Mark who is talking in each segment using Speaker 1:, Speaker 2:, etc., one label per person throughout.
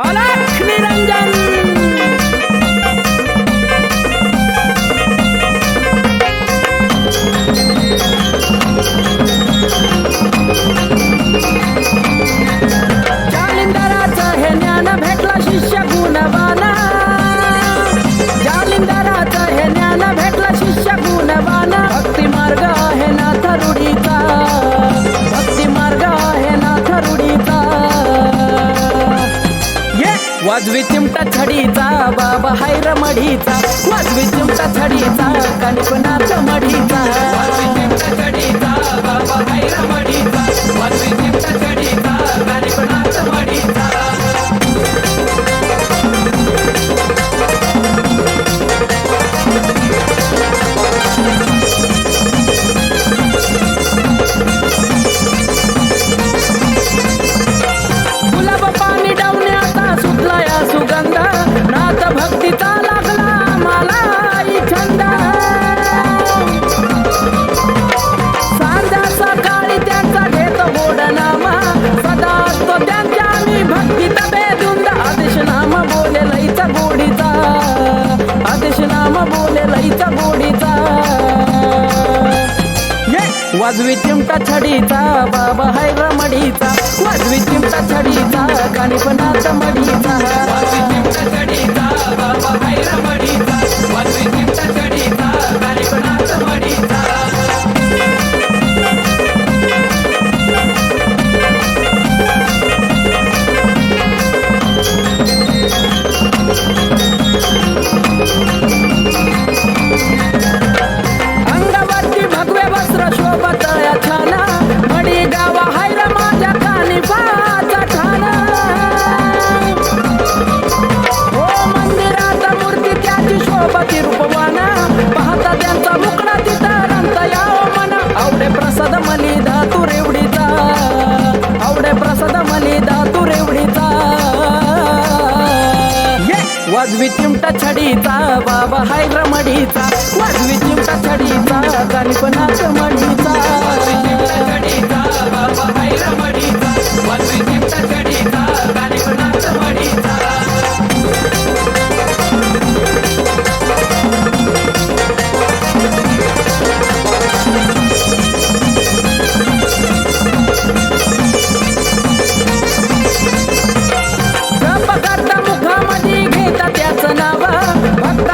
Speaker 1: अलख निरंजन वाजवी चिमटा छडीचा बाबा हायर मढीचा वाजवी चिमटा छडीचा कणपणाचा मढीचा. वाजवी चिमटा छडीचा बाबा हाय रमडीचा. वाजवी चिमटा छडीचा काणीपणात मडीचा वाजवी चिमटा धातू रेवडीचा आवडे प्रसाद मली धातू रेवडीचा ये! वाजवी चिमटा छडीचा बाबा हाय रमडीचा. वाजवी चिमटा छडीचा गणपणाच मडीचा.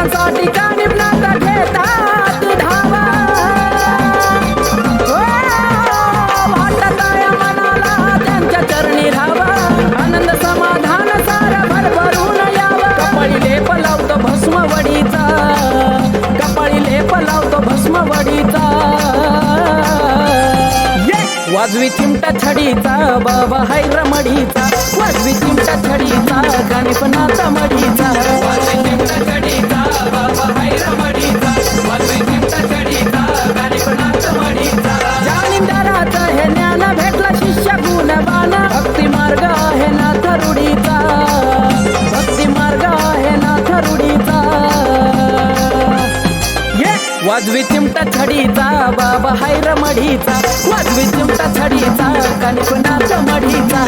Speaker 1: भक्तांसाठी कानिमनाचा घेतात धावा. हो, मनाला त्यांच्या चरणी राहावा. आनंद समाधान सारा भरभरून यावा. कपाळी लेप लावतो भस्म वडीचा कपाळी लेप लावतो भस्म वडीचा वाजवी चिमटा छडीचा बाबा हाय रमडीचा. वाजवी चिमटा छडीचा गणपणाचा मडीचा. वाजवी चिमटा छडीचा बाबा हाय रमडीचा. वाजवी चिमटा छडीचा कणपणाचा मढीचा